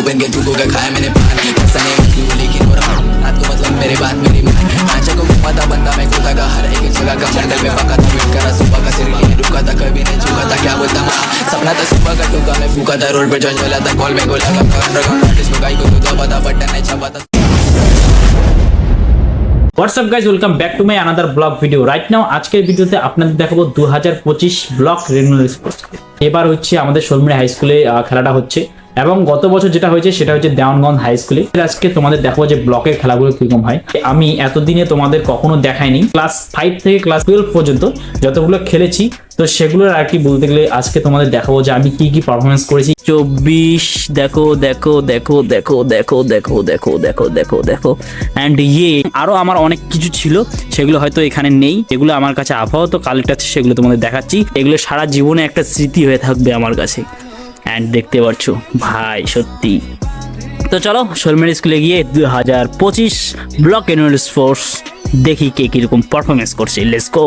Open के चुको का खाया मैंने पान ऐसा नहीं मछली वो लेकिन और रात को मतलब मेरे बात मेरी मान आंचा को पता बंदा मैं खुदा का हर एक जगह का जंगल में पका था वेट करा सुबह का सिर लिए रुका था कभी नहीं झुका था क्या बोलता माँ सपना था सुबह का टूका मैं फूका था रोड पे चल चला था कॉल में गोला का अंडरग्राउंड आर्टिस्ट को गाई को तो पता बटन नहीं छपा था WhatsApp guys welcome back to my another blog video right now আজকের ভিডিওতে আপনাদের দেখাবো দু হাজার পঁচিশ ব্লক রেনুয়াল স্পোর্টস এবার হচ্ছে আমাদের শোলমিরা হাই স্কুলে আহ, খেলাটা হচ্ছে এবং গত বছর যেটা হয়েছে, সেটা হচ্ছে দেওয়ানগঞ্জ হাই স্কুলে আজকে তোমাদের দেখো যে ব্লকের খেলাগুলো কীরকম হয়। আমি এতদিনে তোমাদের কখনো দেখাইনি। ক্লাস ফাইভ থেকে ক্লাস টুয়েলভ পর্যন্ত যতগুলো খেলেছি, তো সেগুলোর আর কি বলতে গেলে আজকে তোমাদের দেখাবো যে আমি কি কি পারফরমেন্স করেছি। চব্বিশ, দেখো দেখো দেখো দেখো দেখো দেখো দেখো দেখো দেখো দেখো। অ্যান্ড ইয়ে আরও আমার অনেক কিছু ছিল, সেগুলো হয়তো এখানে নেই। এগুলো আমার কাছে আপাতত কালেক্ট আছে, সেগুলো তোমাদের দেখাচ্ছি। এগুলো সারা জীবনে একটা স্মৃতি হয়ে থাকবে আমার কাছে। অ্যান্ড দেখতে পাচ্ছ, ভাই, সত্যি। তো চলো শর্মের স্কুলে গিয়ে দু হাজার পঁচিশ ব্লক অ্যানুয়াল স্পোর্টস দেখি কে কীরকম পারফরমেন্স করছে। লেটস গো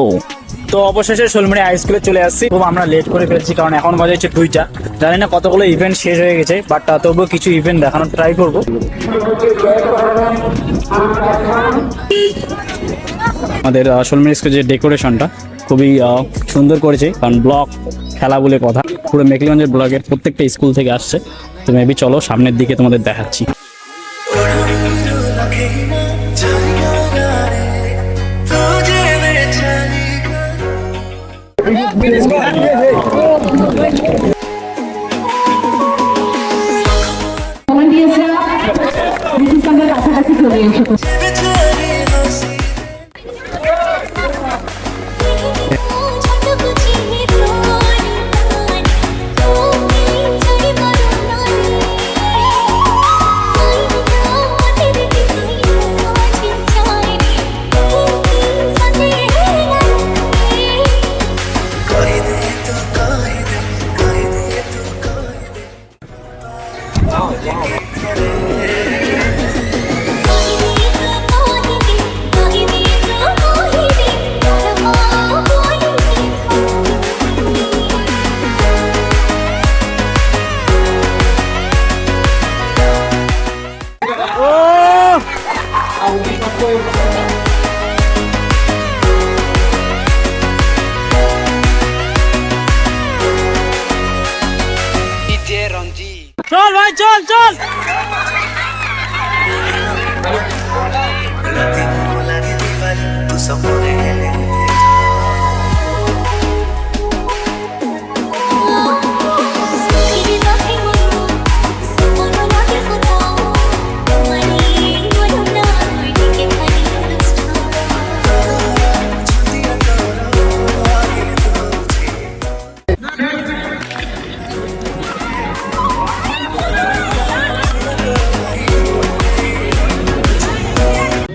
তো অবশেষে শোলমুড়ি হাই স্কুলে চলে আসছি। খুব আমরা লেট করে ফেলছি, কারণ এখন বাজে হচ্ছে দুইটা। জানি না কতগুলো ইভেন্ট শেষ হয়ে গেছে বাট তবুও কিছু ইভেন্ট দেখানোর ট্রাই করব। আমাদের শোলমুড়ি স্কুলের যে ডেকোরেশনটা খুবই সুন্দর করেছে। কারণ ব্লক খেলা বলে কথা। পুরো মেকলিগঞ্জের ব্লকের প্রত্যেকটা স্কুল থেকে আসছে। তো মেবি চলো সামনের দিকে তোমাদের দেখাচ্ছি। ভাই চল চল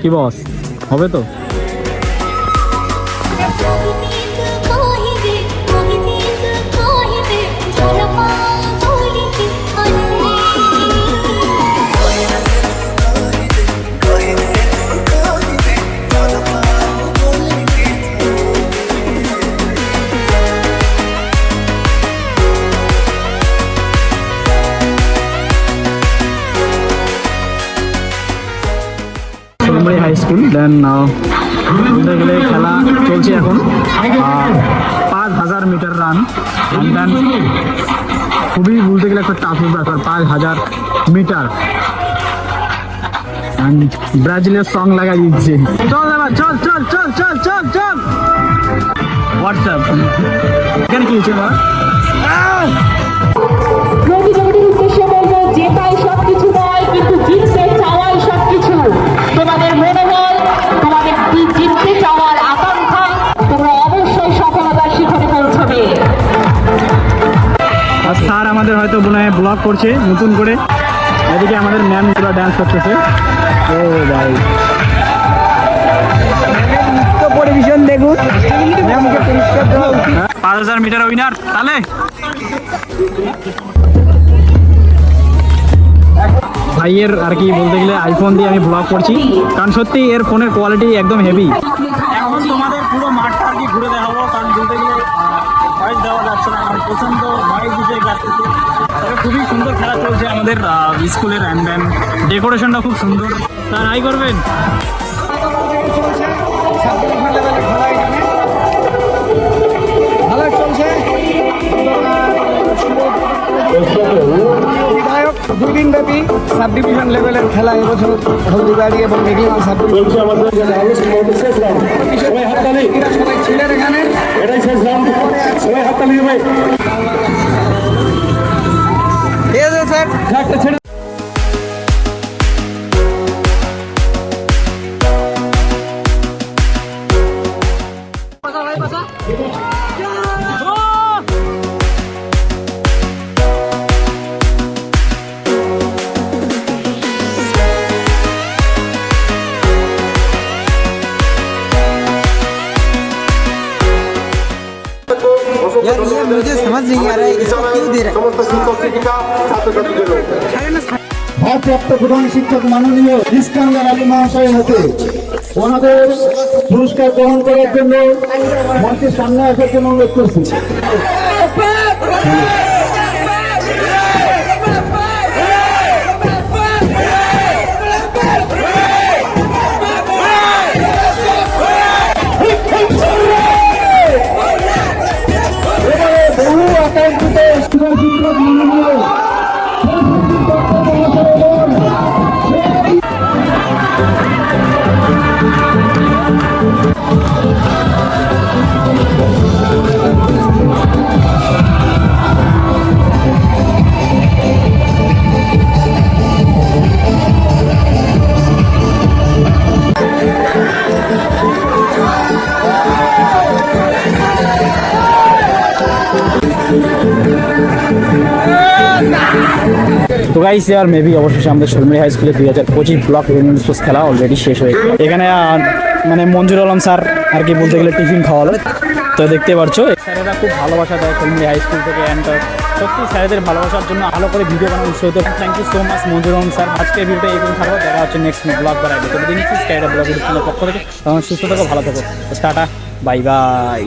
কি বস হবে তো? বলতে গেলে খেলা চলছে এখন। পাঁচ হাজার মিটার রান। দেন খুবই বলতে গেলে একটা টাফ ব্যাপার, পাঁচ হাজার মিটার। ব্রাজিলের সং লাগাই দিচ্ছে। চল চল চল চল চল চল চল। হোয়াটসঅ্যাপ এখানে কি হচ্ছে এবার প্রতিযোগীদের উদ্দেশ্যে বলব জেতাই সবকিছু আমাদের হয়তো মনে হয় ব্লগ করছে, নতুন করে। এদিকে আমাদের ম্যাম পুরো ডান্স করতেছে। ও ভাই। দেখুন পাঁচ হাজার মিটার তাহলে ভাইয়ের আর কি বলতে গেলে আইফোন দিয়ে আমি ব্লগ করছি। কারণ সত্যি এর ফোনের কোয়ালিটি একদম হেভি এখন তোমাদের পুরো মাঠটা আর কি ঘুরে দেখাবো, কারণ বলতে গেলে দেওয়া যাচ্ছে না প্রচণ্ড খুবই সুন্দর খেলা চলছে আমাদের স্কুলের অ্যান্ড ডেকোরেশনটা খুব সুন্দর। তার হাই করবেন? ভালো চলছে বিধায়ক দুই দিন ব্যাপী সাব ডিভিশন লেভেলের খেলা এবছর হলদিবাড়ি এবং মেঘলিমা সাব ডিভিশন সবাই ছিলেন এখানে ঠিক আছে আমাদের Thank you. मुझे समझ नहीं आ रहा है इसको क्यों दे रहा है ভারপ্রাপ্ত প্রধান শিক্ষক মাননীয় ইস্কান্দার আলী মহাশয়ের হাতে ওনাদের পুরস্কার গ্রহণ করার জন্য মঞ্চের সামনে আসার জন্য অনুরোধ করছি তো গাইস আর মেবি অবশেষে আমাদের শর্মিলি হাই স্কুলে দুই হাজার পঁচিশ ব্লক স্পোর্টস খেলা অলরেডি শেষ হয়ে গেছে। এখানে মানে মঞ্জুর আলম স্যার আর কি বলতে গেলে টিফিন খাওয়ালো। তো দেখতে পারছ স্যারেরা খুব ভালোবাসা দেয় শর্মিলি হাই স্কুল থেকে অ্যান্ড সত্যি স্যারেদের ভালোবাসার জন্য ভালো করে ভিডিও বানানো উৎসাহিত thank you so much Manjur Alam sir. আজকের ভিডিওটা এইরকম থাকবে দেখা হচ্ছে নেক্সট ব্লগ বানাবে তো দিন স্কাইডা ব্লগ পক্ষ থেকে। তখন সুস্থ থাকো, ভালো থাকো। Tata bye bye